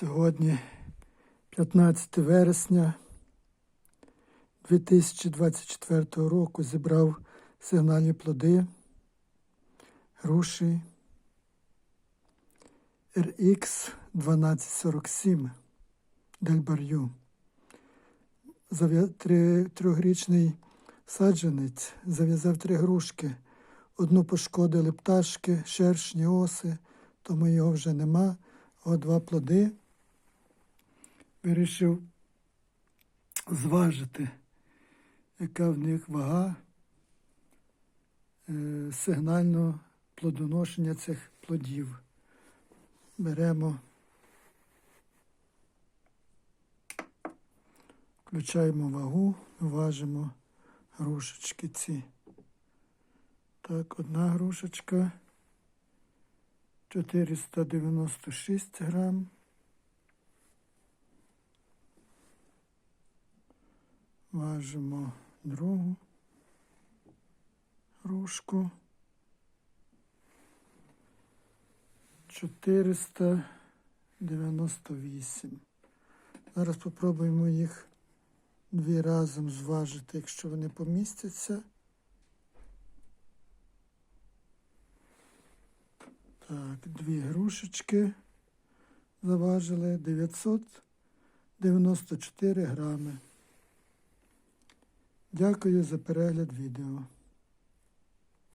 Сьогодні 15 вересня 2024 року зібрав сигнальні плоди груші RX 1247 Дельбарю. Трьохрічний саджанець зав'язав три грушки. Одну пошкодили пташки, шершні оси, тому його вже нема. От два плоди вирішив зважити, яка в них вага е, сигнального плодоношення цих плодів. Беремо, включаємо вагу, важимо грушечки ці. Так, одна грушечка 496 грам. Важимо другу грушку. 498. Зараз спробуємо їх дві разом зважити, якщо вони помістяться. Так, дві грушечки заважили 994 грами. Дякую за перегляд відео.